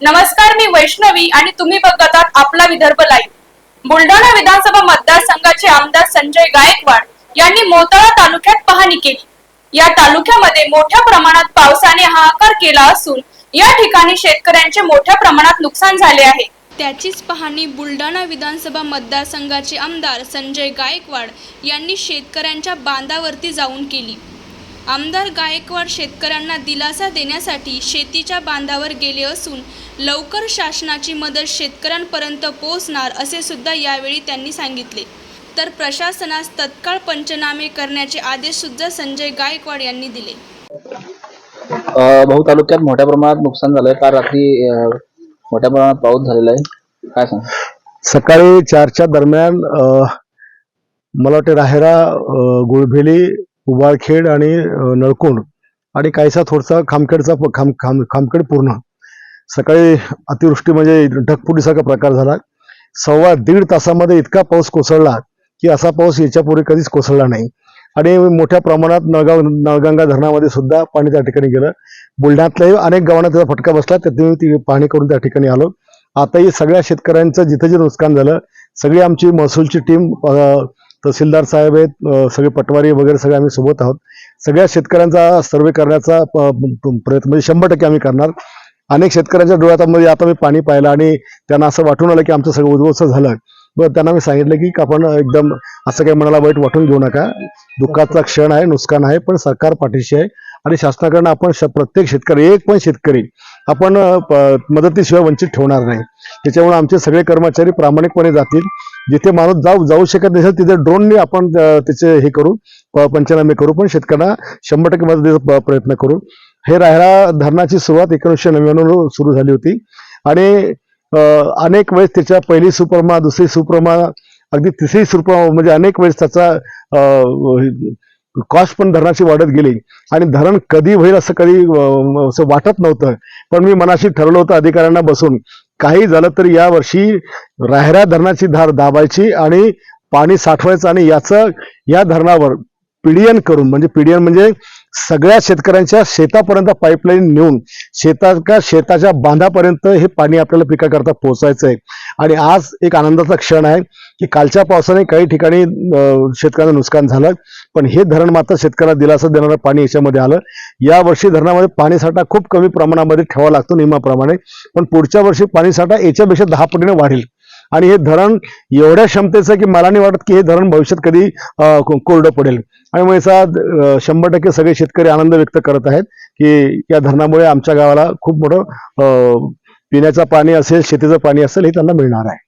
नमस्कार मी वैष्णवी आणि तुम्ही बघत आहात आपला विदर्भ लाईव्ह बुलढाणा विधानसभा मतदारसंघाचे आमदार संजय गायकवाड यांनी मोताळा तालुक्यात पाहणी केली. या तालुक्यामध्ये मोठ्या प्रमाणात पावसाने हाहाकार केला असून या ठिकाणी शेतकऱ्यांचे मोठ्या प्रमाणात नुकसान झाले आहे. त्याचीच पाहणी बुलढाणा विधानसभा मतदारसंघाचे आमदार संजय गायकवाड यांनी शेतकऱ्यांच्या बांधावरती जाऊन केली. आमदार गायकवाड शेतकऱ्यांना दिलासा देण्यासाठी शेतीच्या बांधावर गेले असून लवकर शासनाची मदत शेतकऱ्यांपर्यंत पोहोचणार असे सुद्धा यावेळी त्यांनी सांगितले. तर प्रशासनास तत्काळ पंचनामे करण्याचे आदेश सुद्धा संजय गायकवाड यांनी दिले. अ, भाऊ तालुक्यात मोठ्या प्रमाणात नुकसान झालंय. काल रात्री मोठ्या प्रमाणात पाऊस झालेला आहे. काय सांग सकाळी चारच्या दरम्यान अ, मला वाटते राहेरा गुळभेली उबाळखेड आणि नळकोंड आणि काहीसा थोडसा खामखेडचा प- खाम खाम खामखेड पूर्ण. सकाळी अतिवृष्टी म्हणजे ढगफुटीसारखा प्रकार झाला. सव्वा दीड तासामध्ये इतका पाऊस कोसळला की असा पाऊस याच्यापूर्वी कधीच कोसळला नाही. आणि मोठ्या प्रमाणात नळगाव नळगंगा धरणामध्ये सुद्धा पाणी त्या ठिकाणी गेलं. बुलढाण्यातल्याही अनेक गावांना त्याचा फटका बसला त्यातून ती पाहणी करून त्या ठिकाणी आलो. आताही सगळ्या शेतकऱ्यांचं जिथं जे नुकसान झालं सगळी आमची महसूलची टीम तहसीलदार साहेब आहेत सगळे पटवारी वगैरे सगळे आम्ही सोबत आहोत. सगळ्या शेतकऱ्यांचा सर्वे करण्याचा प्रयत्न म्हणजे शंभर टक्के आम्ही करणार. अनेक शेतकऱ्यांच्या डोळ्यामध्ये आता मी पाणी पाहिलं आणि त्यांना असं वाटून आलं की आमचं सगळं उद्ध्वस्त झालं. बरं त्यांना मी सांगितलं की आपण एकदम असं काही मनाला वाईट वाटून घेऊ नका. दुःखाचा क्षण आहे नुकसान आहे पण सरकार पाठीशी आहे. आणि शासनाकडनं आपण श- प्रत्येक शेतकरी एक पण शेतकरी आपण प- मदतीशिवाय वंचित ठेवणार नाही. त्याच्यामुळे आमचे सगळे कर्मचारी प्रामाणिकपणे जातील. जिथे माणूस जाऊ जाऊ शकत नसेल तिथे ड्रोनने आपण त्याचे हे करू पंचनामे करू पण शेतकऱ्यांना शंभर टक्के मदत देण्याचा प्रयत्न करू. हे रायरा धरणाची सुरुवात एकोणीसशे नव्याण्णव सुरू झाली होती. आणि अनेक वेळेस त्याच्या पहिली सुप्रमा दुसरी सुप्रमा अगदी तिसरी सुप्रमा म्हणजे अनेक वेळेस त्याचा कॉस्ट पण धरणाची वाढत गेली. आणि धरण कधी होईल असं कधी असं वाटत नव्हतं. पण मी मनाशी ठरवलं होतं अधिकाऱ्यांना बसून काही झालं तरी या वर्षी धरणाची धार दाबायची आणि पाणी साठवायचं आणि याचं या धरणावर पीडीएन करून म्हणजे पीडीएन म्हणजे सगळ्या शेतकऱ्यांच्या शेतापर्यंत पाईपलाईन नेऊन शेताच्या शेताच्या बांधापर्यंत हे पाणी आपल्याला पिकाकरता पोहोचायचं आहे आणि आज एक आनंदाचा क्षण आहे की कालच्या पावसाने काही ठिकाणी शेतकऱ्यांना नुकसान झालं. पण हे धरण मात्र शेतकऱ्यांना दिलासा देणारं पाणी याच्यामध्ये आलं. या वर्षी धरणामध्ये पाणीसाठा खूप कमी प्रमाणामध्ये ठेवावा लागतो नियमाप्रमाणे. पण पुढच्या वर्षी पाणीसाठा याच्यापेक्षा दहा पटीने वाढेल. आणि हे धरण एवढ्या क्षमतेचं की मला नाही वाटत की हे धरण भविष्यात कधी कोरडं पडेल. आणि मग याचा शंभर टक्के सगळे शेतकरी आनंद व्यक्त करत आहेत की या धरणामुळे आमच्या गावाला खूप मोठं पिण्याचं पाणी असेल शेतीचं पाणी असेल हे त्यांना मिळणार आहे.